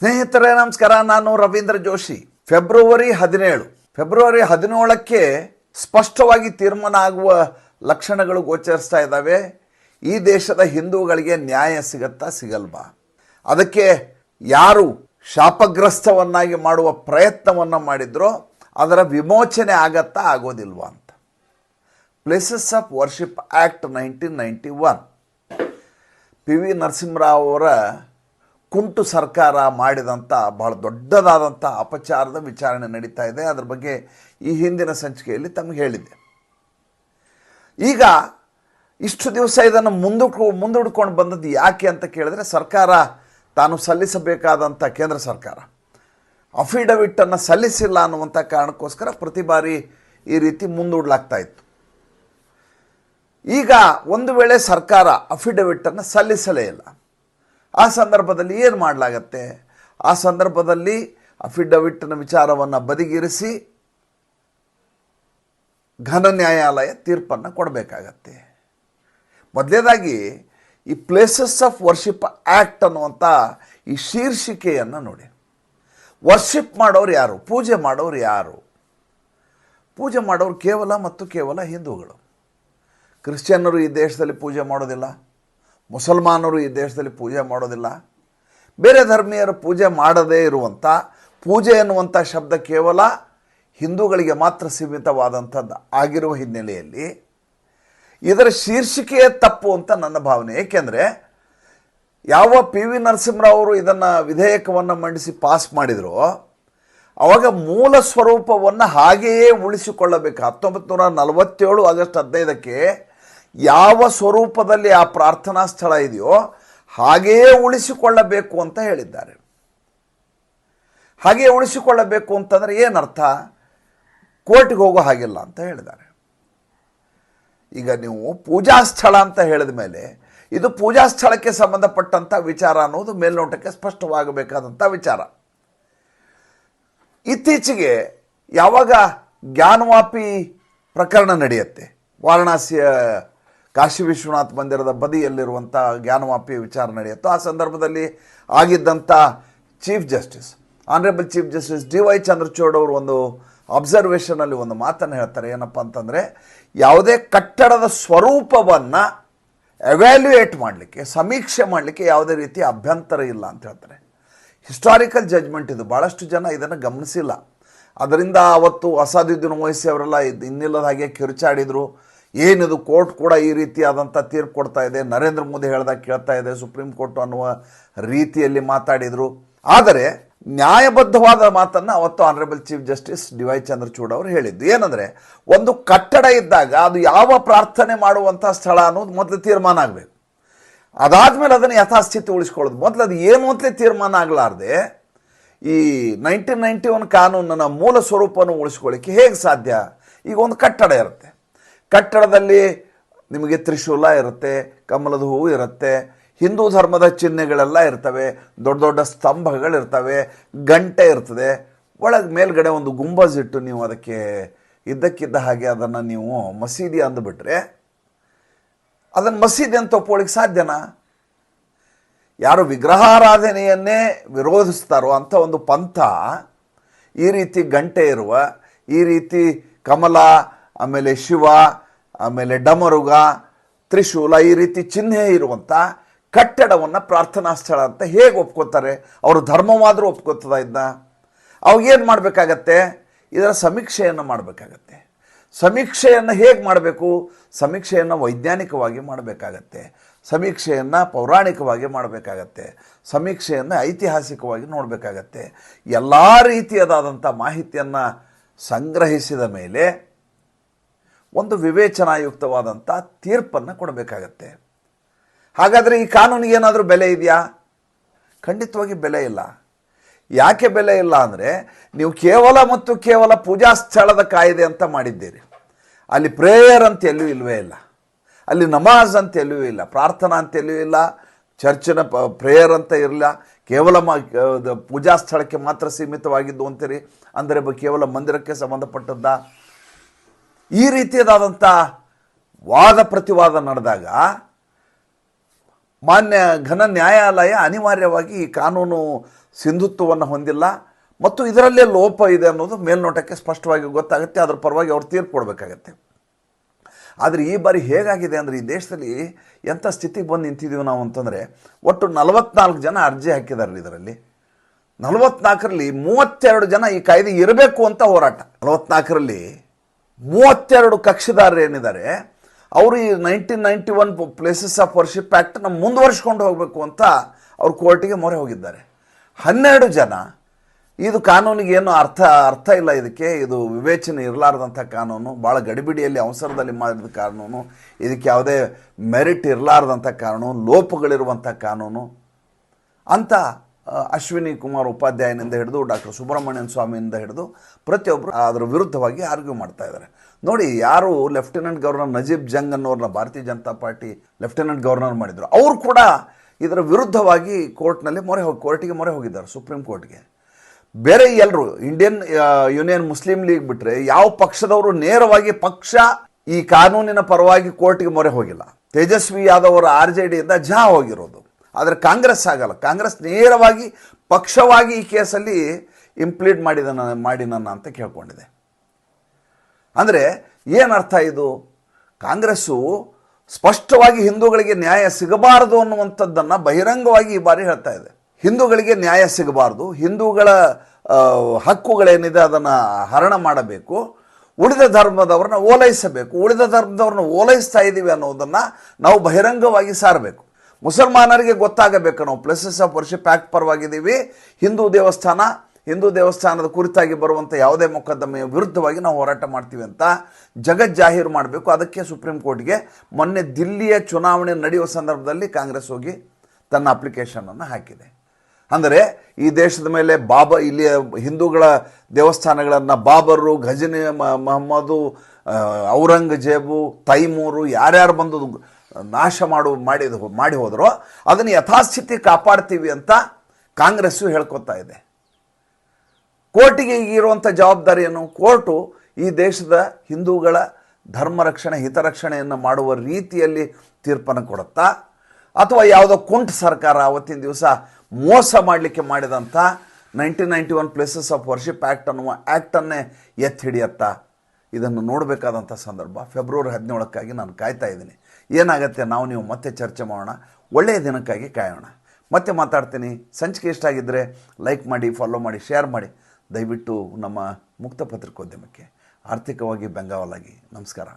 ಸ್ನೇಹಿತರೇ, ನಮಸ್ಕಾರ. ನಾನು ರವೀಂದ್ರ ಜೋಶಿ. ಫೆಬ್ರವರಿ ಹದಿನೇಳು. ಫೆಬ್ರವರಿ ಹದಿನೇಳಕ್ಕೆ ಸ್ಪಷ್ಟವಾಗಿ ತೀರ್ಮಾನ ಆಗುವ ಲಕ್ಷಣಗಳು ಗೋಚರಿಸ್ತಾ ಇದ್ದಾವೆ. ಈ ದೇಶದ ಹಿಂದೂಗಳಿಗೆ ನ್ಯಾಯ ಸಿಗತ್ತಾ ಸಿಗಲ್ವಾ? ಅದಕ್ಕೆ ಯಾರು ಶಾಪಗ್ರಸ್ತವನ್ನಾಗಿ ಮಾಡುವ ಪ್ರಯತ್ನವನ್ನು ಮಾಡಿದ್ರೋ, ಅದರ ವಿಮೋಚನೆ ಆಗತ್ತಾ ಆಗೋದಿಲ್ವಾ ಅಂತ. Places of worship act nineteen ninety one P V Narasimha Rao ಅವರ ಕುಂಟು ಸರ್ಕಾರ ಮಾಡಿದಂಥ ಬಹಳ ದೊಡ್ಡದಾದಂಥ ಅಪಚಾರದ ವಿಚಾರಣೆ ನಡೀತಾ ಇದೆ. ಅದರ ಬಗ್ಗೆ ಈ ಹಿಂದಿನ ಸಂಚಿಕೆಯಲ್ಲಿ ತಮಗೆ ಹೇಳಿದೆ ಈಗ ಇಷ್ಟು ದಿವಸ ಇದನ್ನು ಮುಂದಕ್ಕೆ ಮುಂದೂಡ್ಕೊಂಡು ಬಂದದ್ದು ಯಾಕೆ ಅಂತ ಕೇಳಿದ್ರೆ, ಸರ್ಕಾರ ತಾನು ಸಲ್ಲಿಸಬೇಕಾದಂಥ ಕೇಂದ್ರ ಸರ್ಕಾರ ಅಫಿಡವಿಟ್ಟನ್ನು ಸಲ್ಲಿಸಿಲ್ಲ ಅನ್ನುವಂಥ ಕಾರಣಕ್ಕೋಸ್ಕರ ಪ್ರತಿ ಬಾರಿ ಈ ರೀತಿ ಮುಂದೂಡಲಾಗ್ತಾ ಇತ್ತು. ಈಗ ಒಂದು ವೇಳೆ ಸರ್ಕಾರ ಅಫಿಡವಿಟ್ಟನ್ನು ಸಲ್ಲಿಸಲೇ ಇಲ್ಲ ಆ ಸಂದರ್ಭದಲ್ಲಿ ಏನು ಮಾಡಲಾಗತ್ತೆ? ಆ ಸಂದರ್ಭದಲ್ಲಿ ಅಫಿಡವಿಟ್ನ ವಿಚಾರವನ್ನು ಬದಿಗಿರಿಸಿ ಘನ ನ್ಯಾಯಾಲಯ ತೀರ್ಪನ್ನು ಕೊಡಬೇಕಾಗತ್ತೆ. ಮೊದಲೇದಾಗಿ ಈ ಪ್ಲೇಸಸ್ ಆಫ್ ವರ್ಷಿಪ್ ಆ್ಯಕ್ಟ್ ಅನ್ನುವಂಥ ಈ ಶೀರ್ಷಿಕೆಯನ್ನು ನೋಡಿ. ವರ್ಷಿಪ್ ಮಾಡೋರು ಯಾರು? ಪೂಜೆ ಮಾಡೋರು ಯಾರು? ಪೂಜೆ ಮಾಡೋರು ಕೇವಲ ಮತ್ತು ಕೇವಲ ಹಿಂದೂಗಳು. ಕ್ರಿಶ್ಚಿಯನ್ನರು ಈ ದೇಶದಲ್ಲಿ ಪೂಜೆ ಮಾಡೋದಿಲ್ಲ. ಮುಸಲ್ಮಾನರು ಈ ದೇಶದಲ್ಲಿ ಪೂಜೆ ಮಾಡೋದಿಲ್ಲ. ಬೇರೆ ಧರ್ಮೀಯರು ಪೂಜೆ ಮಾಡದೇ ಇರುವಂಥ ಪೂಜೆ ಎನ್ನುವಂಥ ಶಬ್ದ ಕೇವಲ ಹಿಂದೂಗಳಿಗೆ ಮಾತ್ರ ಸೀಮಿತವಾದಂಥದ್ದು ಆಗಿರುವ ಹಿನ್ನೆಲೆಯಲ್ಲಿ. ಇದರ ಶೀರ್ಷಿಕೆಯೇ ತಪ್ಪು ಅಂತ ನನ್ನ ಭಾವನೆ. ಏಕೆಂದರೆ ಯಾವ ಪಿ ವಿ ನರಸಿಂಹರಾವ್ ಅವರು ಇದನ್ನು ವಿಧೇಯಕವನ್ನು ಮಂಡಿಸಿ ಪಾಸ್ ಮಾಡಿದರೋ ಆವಾಗ ಮೂಲ ಸ್ವರೂಪವನ್ನು ಹಾಗೆಯೇ ಉಳಿಸಿಕೊಳ್ಳಬೇಕು. ಹತ್ತೊಂಬತ್ತು ನೂರ ನಲವತ್ತೇಳು ಆಗಸ್ಟ್ ಹದಿನೈದಕ್ಕೆ ಯಾವ ಸ್ವರೂಪದಲ್ಲಿ ಆ ಪ್ರಾರ್ಥನಾ ಸ್ಥಳ ಇದೆಯೋ ಹಾಗೆಯೇ ಉಳಿಸಿಕೊಳ್ಳಬೇಕು ಅಂತ ಹೇಳಿದ್ದಾರೆ. ಹಾಗೆಯೇ ಉಳಿಸಿಕೊಳ್ಳಬೇಕು ಅಂತಂದರೆ ಏನರ್ಥ? ಕೋರ್ಟಿಗೆ ಹೋಗೋ ಹಾಗಿಲ್ಲ ಅಂತ ಹೇಳಿದ್ದಾರೆ. ಈಗ ನೀವು ಪೂಜಾ ಸ್ಥಳ ಅಂತ ಹೇಳಿದ ಮೇಲೆ ಇದು ಪೂಜಾ ಸ್ಥಳಕ್ಕೆ ಸಂಬಂಧಪಟ್ಟಂಥ ವಿಚಾರ ಅನ್ನೋದು ಮೇಲ್ನೋಟಕ್ಕೆ ಸ್ಪಷ್ಟವಾಗಬೇಕಾದಂಥ ವಿಚಾರ. ಇತ್ತೀಚೆಗೆ ಯಾವಾಗ ಜ್ಞಾನವಾಪಿ ಪ್ರಕರಣ ನಡೆಯುತ್ತೆ ವಾರಣಾಸಿಯ ಕಾಶಿ ವಿಶ್ವನಾಥ್ ಮಂದಿರದ ಬದಿಯಲ್ಲಿರುವಂಥ ಜ್ಞಾನವಾಪಿ ವಿಚಾರ ನಡೆಯುತ್ತೋ. ಆ ಸಂದರ್ಭದಲ್ಲಿ ಆಗಿದ್ದಂಥ chief justice honourable chief justice D Y Chandrachud ಅವರು ಒಂದು ಅಬ್ಸರ್ವೇಷನಲ್ಲಿ ಒಂದು ಮಾತನ್ನು ಹೇಳ್ತಾರೆ. ಏನಪ್ಪ ಅಂತಂದರೆ, ಯಾವುದೇ ಕಟ್ಟಡದ ಸ್ವರೂಪವನ್ನು ಎವ್ಯಾಲ್ಯೂಯೇಟ್ ಮಾಡಲಿಕ್ಕೆ, ಸಮೀಕ್ಷೆ ಮಾಡಲಿಕ್ಕೆ ಯಾವುದೇ ರೀತಿಯ ಅಭ್ಯಂತರ ಇಲ್ಲ ಅಂತ ಹೇಳ್ತಾರೆ. ಹಿಸ್ಟಾರಿಕಲ್ ಜಜ್ಮೆಂಟ್ ಇದು. ಭಾಳಷ್ಟು ಜನ ಇದನ್ನು ಗಮನಿಸಿಲ್ಲ. ಅದರಿಂದ ಅವತ್ತು ಅಸಾದುದ್ದೀನ್ ವಹಿಸಿ ಅವರೆಲ್ಲ ಇನ್ನಿಲ್ಲದ ಹಾಗೆ ಕಿರುಚಾಡಿದರು. ಏನಿದು ಕೋರ್ಟ್ ಕೂಡ ಈ ರೀತಿಯಾದಂಥ ತೀರ್ಪು ಕೊಡ್ತಾ ಇದೆ. ನರೇಂದ್ರ ಮೋದಿ ಹೇಳ್ದಾಗ ಕೇಳ್ತಾ ಇದೆ, ಸುಪ್ರೀಂ ಕೋರ್ಟ್ ಅನ್ನುವ ರೀತಿಯಲ್ಲಿ ಮಾತಾಡಿದರು. ಆದರೆ ನ್ಯಾಯಬದ್ಧವಾದ ಮಾತನ್ನು ಅವತ್ತು honourable chief justice D Y Chandrachud ಅವರು ಹೇಳಿದ್ದು. ಏನಂದರೆ, ಒಂದು ಕಟ್ಟಡ ಇದ್ದಾಗ ಅದು ಯಾವ ಪ್ರಾರ್ಥನೆ ಮಾಡುವಂಥ ಸ್ಥಳ ಅನ್ನೋದು ಮೊದಲು ತೀರ್ಮಾನ ಆಗಬೇಕು. ಅದಾದಮೇಲೆ ಅದನ್ನು ಯಥಾಸ್ಥಿತಿ ಉಳಿಸ್ಕೊಳ್ಳೋದು. ಮೊದಲು ಅದು ಏನು ಅಂತಲೇ ತೀರ್ಮಾನ ಆಗಲಾರ್ದೆ ಈ ನೈನ್ಟೀನ್ ನೈಂಟಿ ಒನ್ ಕಾನೂನನ್ನ ಮೂಲ ಸ್ವರೂಪವನ್ನು ಉಳಿಸ್ಕೊಳ್ಳಿಕ್ಕೆ ಹೇಗೆ ಸಾಧ್ಯ? ಈಗ ಒಂದು ಕಟ್ಟಡ ಇರುತ್ತೆ. ಕಟ್ಟಡದಲ್ಲಿ ನಿಮಗೆ ತ್ರಿಶೂಲ ಇರುತ್ತೆ, ಕಮಲದ ಹೂವು ಇರುತ್ತೆ, ಹಿಂದೂ ಧರ್ಮದ ಚಿಹ್ನೆಗಳೆಲ್ಲ ಇರ್ತವೆ, ದೊಡ್ಡ ದೊಡ್ಡ ಸ್ತಂಭಗಳಿರ್ತವೆ, ಗಂಟೆ ಇರ್ತದೆ. ಒಳಗೆ ಮೇಲ್ಗಡೆ ಒಂದು ಗುಂಬಜ್ ಇಟ್ಟು ನೀವು ಅದಕ್ಕೆ ಇದ್ದಕ್ಕಿದ್ದ ಹಾಗೆ ಅದನ್ನು ನೀವು ಮಸೀದಿ ಅಂದುಬಿಟ್ರೆ ಅದನ್ನು ಮಸೀದಿ ಅಂತ ಒಪ್ಕೊಳ್ಳಿಕ್ಕೆ ಸಾಧ್ಯನಾ? ಯಾರು ವಿಗ್ರಹಾರಾಧನೆಯನ್ನೇ ವಿರೋಧಿಸ್ತಾರೋ ಅಂಥ ಒಂದು ಪಂಥ ಈ ರೀತಿ ಗಂಟೆ ಇರುವ, ಈ ರೀತಿ ಕಮಲ ಆಮೇಲೆ ಶಿವ, ಆಮೇಲೆ ಡಮರುಗ, ತ್ರಿಶೂಲ ಈ ರೀತಿ ಚಿಹ್ನೆ ಇರುವಂಥ ಕಟ್ಟಡವನ್ನು ಪ್ರಾರ್ಥನಾ ಸ್ಥಳ ಅಂತ ಹೇಗೆ ಒಪ್ಕೋತಾರೆ? ಅವರು ಧರ್ಮವಾದರೂ ಒಪ್ಕೋತದ ಇದ್ದ ಅವಾಗೇನು ಮಾಡಬೇಕಾಗತ್ತೆ? ಇದರ ಸಮೀಕ್ಷೆಯನ್ನು ಮಾಡಬೇಕಾಗತ್ತೆ. ಸಮೀಕ್ಷೆಯನ್ನು ಹೇಗೆ ಮಾಡಬೇಕು? ಸಮೀಕ್ಷೆಯನ್ನು ವೈಜ್ಞಾನಿಕವಾಗಿ ಮಾಡಬೇಕಾಗತ್ತೆ. ಸಮೀಕ್ಷೆಯನ್ನು ಪೌರಾಣಿಕವಾಗಿ ಮಾಡಬೇಕಾಗತ್ತೆ. ಸಮೀಕ್ಷೆಯನ್ನು ಐತಿಹಾಸಿಕವಾಗಿ ನೋಡಬೇಕಾಗತ್ತೆ. ಎಲ್ಲ ರೀತಿಯದಾದಂಥ ಮಾಹಿತಿಯನ್ನು ಸಂಗ್ರಹಿಸಿದ ಮೇಲೆ ಒಂದು ವಿವೇಚನಾಯುಕ್ತವಾದಂಥ ತೀರ್ಪನ್ನು ಕೊಡಬೇಕಾಗತ್ತೆ. ಹಾಗಾದರೆ ಈ ಕಾನೂನಿಗೆ ಏನಾದರೂ ಬೆಲೆ ಇದೆಯಾ? ಖಂಡಿತವಾಗಿ ಬೆಲೆ ಇಲ್ಲ. ಯಾಕೆ ಬೆಲೆ ಇಲ್ಲ ಅಂದರೆ ನೀವು ಕೇವಲ ಮತ್ತು ಕೇವಲ ಪೂಜಾ ಸ್ಥಳದ ಕಾಯ್ದೆ ಅಂತ ಮಾಡಿದ್ದೀರಿ. ಅಲ್ಲಿ ಪ್ರೇಯರ್ ಅಂತ ಎಲ್ಲೂ ಇಲ್ಲವೇ ಇಲ್ಲ. ಅಲ್ಲಿ ನಮಾಜ್ ಅಂತ ಎಲ್ಲೂ ಇಲ್ಲ. ಪ್ರಾರ್ಥನಾ ಅಂತ ಎಲ್ಲೂ ಇಲ್ಲ. ಚರ್ಚಿನ ಪ, ಪ್ರೇಯರ್ ಅಂತ ಇರಲಿಲ್ಲ ಕೇವಲ ಮ ಪೂಜಾ ಸ್ಥಳಕ್ಕೆ ಮಾತ್ರ ಸೀಮಿತವಾಗಿದ್ದು ಅಂತೀರಿ. ಅಂದರೆ ಕೇವಲ ಮಂದಿರಕ್ಕೆ ಸಂಬಂಧಪಟ್ಟದ್ದ? ಈ ರೀತಿಯಾದಂಥ ವಾದ ಪ್ರತಿವಾದ ನಡೆದಾಗ ಮಾನ್ಯ ಘನ ನ್ಯಾಯಾಲಯ ಅನಿವಾರ್ಯವಾಗಿ ಈ ಕಾನೂನು ಸಿಂಧುತ್ವವನ್ನು ಹೊಂದಿಲ್ಲ ಮತ್ತು ಇದರಲ್ಲೇ ಲೋಪ ಇದೆ ಅನ್ನೋದು ಮೇಲ್ನೋಟಕ್ಕೆ ಸ್ಪಷ್ಟವಾಗಿ ಗೊತ್ತಾಗುತ್ತೆ. ಅದರ ಪರವಾಗಿ ಅವ್ರು ತೀರ್ಪು ಕೊಡಬೇಕಾಗತ್ತೆ. ಆದರೆ ಈ ಬಾರಿ ಹೇಗಾಗಿದೆ ಅಂದರೆ ಈ ದೇಶದಲ್ಲಿ ಎಂಥ ಸ್ಥಿತಿಗೆ ಬಂದು ನಿಂತಿದ್ದೀವಿ ನಾವು ಅಂತಂದರೆ ಒಟ್ಟು ನಲವತ್ನಾಲ್ಕು ಜನ ಅರ್ಜಿ ಹಾಕಿದ್ದಾರೆ ಇದರಲ್ಲಿ. ನಲವತ್ನಾಲ್ಕರಲ್ಲಿ ಮೂವತ್ತೆರಡು ಜನ ಈ ಕಾಯ್ದೆ ಇರಬೇಕು ಅಂತ ಹೋರಾಟ. ನಲವತ್ನಾಲ್ಕರಲ್ಲಿ ಮೂವತ್ತೆರಡು ಕಕ್ಷಿದಾರರು ಏನಿದ್ದಾರೆ, ಅವರು ಈ nineteen ninety one places of worship ಆ್ಯಕ್ಟನ್ನು ಮುಂದುವರಿಸ್ಕೊಂಡು ಹೋಗಬೇಕು ಅಂತ ಅವ್ರು ಕೋರ್ಟಿಗೆ ಮೊರೆ ಹೋಗಿದ್ದಾರೆ. ಹನ್ನೆರಡು ಜನ, ಇದು ಕಾನೂನಿಗೆ ಏನು ಅರ್ಥ ಅರ್ಥ ಇಲ್ಲ ಇದಕ್ಕೆ, ಇದು ವಿವೇಚನೆ ಇರಲಾರ್ದಂಥ ಕಾನೂನು, ಭಾಳ ಗಡಿಬಿಡಿಯಲ್ಲಿ ಅವಸರದಲ್ಲಿ ಮಾಡಿದ ಕಾನೂನು, ಇದಕ್ಕೆ ಯಾವುದೇ ಮೆರಿಟ್ ಇರಲಾರ್ದಂಥ ಕಾನೂನು, ಲೋಪಗಳಿರುವಂಥ ಕಾನೂನು, ಅಂತ ಅಶ್ವಿನಿ ಕುಮಾರ್ ಉಪಾಧ್ಯಾಯನಿಂದ ಹಿಡಿದು ಡಾಕ್ಟರ್ ಸುಬ್ರಹ್ಮಣ್ಯನ್ ಸ್ವಾಮಿಯಿಂದ ಹಿಡಿದು ಪ್ರತಿಯೊಬ್ಬರು ಅದರ ವಿರುದ್ಧವಾಗಿ ಆರ್ಗ್ಯೂ ಮಾಡ್ತಾ ಇದ್ದಾರೆ. ನೋಡಿ, ಯಾರು ಲೆಫ್ಟಿನೆಂಟ್ ಗವರ್ನರ್ ನಜೀಬ್ ಜಂಗ್ ಅನ್ನೋರನ್ನ Bharatiya Janata party lieutenant governor ಮಾಡಿದ್ರು, ಅವರು ಕೂಡ ಇದರ ವಿರುದ್ಧವಾಗಿ ಕೋರ್ಟ್ನಲ್ಲಿ ಮೊರೆ ಹೋಗಿ, ಕೋರ್ಟಿಗೆ ಮೊರೆ ಹೋಗಿದ್ದಾರೆ, ಸುಪ್ರೀಂ ಕೋರ್ಟ್ಗೆ. ಬೇರೆ ಎಲ್ಲರೂ ಇಂಡಿಯನ್ ಯೂನಿಯನ್ ಮುಸ್ಲಿಂ ಲೀಗ್ ಬಿಟ್ಟರೆ ಯಾವ ಪಕ್ಷದವರು ನೇರವಾಗಿ ಪಕ್ಷ ಈ ಕಾನೂನಿನ ಪರವಾಗಿ ಕೋರ್ಟ್ಗೆ ಮೊರೆ ಹೋಗಿಲ್ಲ. ತೇಜಸ್ವಿ ಯಾದವ್ ಅವರ ಆರ್ ಜೆ ಡಿಯಿಂದ ಜಾ ಹೋಗಿರೋದು. ಆದರೆ ಕಾಂಗ್ರೆಸ್ ಆಗಲ್ಲ. ಕಾಂಗ್ರೆಸ್ ನೇರವಾಗಿ, ಪಕ್ಷವಾಗಿ ಈ ಕೇಸಲ್ಲಿ ಇಂಪ್ಲೀಟ್ ಮಾಡಿದ ಮಾಡಿ ನನ್ನ ಅಂತ ಕೇಳ್ಕೊಂಡಿದೆ. ಅಂದರೆ ಏನರ್ಥ ಇದು? ಕಾಂಗ್ರೆಸ್ಸು ಸ್ಪಷ್ಟವಾಗಿ ಹಿಂದೂಗಳಿಗೆ ನ್ಯಾಯ ಸಿಗಬಾರದು ಅನ್ನುವಂಥದ್ದನ್ನು ಬಹಿರಂಗವಾಗಿ ಈ ಬಾರಿ ಹೇಳ್ತಾ ಇದೆ. ಹಿಂದೂಗಳಿಗೆ ನ್ಯಾಯ ಸಿಗಬಾರದು, ಹಿಂದೂಗಳ ಹಕ್ಕುಗಳೇನಿದೆ ಅದನ್ನು ಹರಣ ಮಾಡಬೇಕು, ಉಳಿದ ಧರ್ಮದವ್ರನ್ನ ಓಲೈಸಬೇಕು, ಉಳಿದ ಧರ್ಮದವ್ರನ್ನ ಓಲೈಸ್ತಾ ಇದ್ದೀವಿ ಅನ್ನೋದನ್ನು ನಾವು ಬಹಿರಂಗವಾಗಿ ಸಾರಬೇಕು. ಮುಸಲ್ಮಾನರಿಗೆ ಗೊತ್ತಾಗಬೇಕು. ನಾವು ಪ್ಲೇಸಸ್ ಆಫ್ ವರ್ಷಿಪ್ ಆ್ಯಕ್ಟ್ ಪರವಾಗಿದ್ದೀವಿ. ಹಿಂದೂ ದೇವಸ್ಥಾನ, ಹಿಂದೂ ದೇವಸ್ಥಾನದ ಕುರಿತಾಗಿ ಬರುವಂಥ ಯಾವುದೇ ಮೊಕದ್ದಮೆಯ ವಿರುದ್ಧವಾಗಿ ನಾವು ಹೋರಾಟ ಮಾಡ್ತೀವಿ ಅಂತ ಜಗತ್ ಜಾಹೀರು ಮಾಡಬೇಕು. ಅದಕ್ಕೆ ಸುಪ್ರೀಂ ಕೋರ್ಟ್ಗೆ ಮೊನ್ನೆ ದಿಲ್ಲಿಯ ಚುನಾವಣೆ ನಡೆಯುವ ಸಂದರ್ಭದಲ್ಲಿ ಕಾಂಗ್ರೆಸ್ ಹೋಗಿ ತನ್ನ ಅಪ್ಲಿಕೇಶನನ್ನು ಹಾಕಿದೆ. ಅಂದರೆ ಈ ದೇಶದ ಮೇಲೆ ಬಾಬಾ, ಇಲ್ಲಿಯ ಹಿಂದೂಗಳ ದೇವಸ್ಥಾನಗಳನ್ನು ಬಾಬರು ಘಜನಿ ಮಹಮ್ಮದು ಔರಂಗಜೇಬು, ತೈಮೂರು ಯಾರ್ಯಾರು ಬಂದು ನಾಶ ಮಾಡು, ಮಾಡಿದ ಮಾಡಿ ಹೋದರೋ ಅದನ್ನು ಯಥಾಸ್ಥಿತಿ ಕಾಪಾಡ್ತೀವಿ ಅಂತ ಕಾಂಗ್ರೆಸ್ಸು ಹೇಳ್ಕೊತಾ ಇದೆ. ಕೋರ್ಟಿಗೆ ಈಗಿರುವಂಥ ಜವಾಬ್ದಾರಿಯನ್ನು ಜವಾಬ್ದಾರಿ ಕೋರ್ಟು ಈ ದೇಶದ ಹಿಂದೂಗಳ ಧರ್ಮ ರಕ್ಷಣೆ ಹಿತರಕ್ಷಣೆಯನ್ನು ಮಾಡುವ ರೀತಿಯಲ್ಲಿ ತೀರ್ಪನ್ನು ಕೊಡುತ್ತಾ, ಅಥವಾ ಯಾವುದೋ ಕುಂಟ್ ಸರ್ಕಾರ ಅವತ್ತಿನ ದಿವಸ ಮೋಸ ಮಾಡಲಿಕ್ಕೆ ಮಾಡಿದಂಥ nineteen ninety one places of worship act ಅನ್ನುವ ಆ್ಯಕ್ಟನ್ನೇ ಎತ್ತಿ ಹಿಡಿಯತ್ತಾ ಇದನ್ನು ನೋಡಬೇಕಾದಂಥ ಸಂದರ್ಭ ಫೆಬ್ರವರಿ ಹದಿನೇಳಕ್ಕಾಗಿ ನಾನು ಕಾಯ್ತಾ ಇದ್ದೀನಿ. ಏನಾಗುತ್ತೆ ನಾವು ನೀವು ಮತ್ತೆ ಚರ್ಚೆ ಮಾಡೋಣ, ಒಳ್ಳೆಯ ದಿನಕ್ಕಾಗಿ ಕಾಯೋಣ. ಮತ್ತೆ ಮಾತಾಡ್ತೀನಿ. ಸಂಚಿಕೆ ಇಷ್ಟ ಆಗಿದ್ದರೆ ಲೈಕ್ ಮಾಡಿ, ಫಾಲೋ ಮಾಡಿ, ಶೇರ್ ಮಾಡಿ. ದಯವಿಟ್ಟು ನಮ್ಮ ಮುಕ್ತ ಪತ್ರಿಕೋದ್ಯಮಕ್ಕೆ ಆರ್ಥಿಕವಾಗಿ ಬೆಂಗಾವಲಾಗಿ. ನಮಸ್ಕಾರ.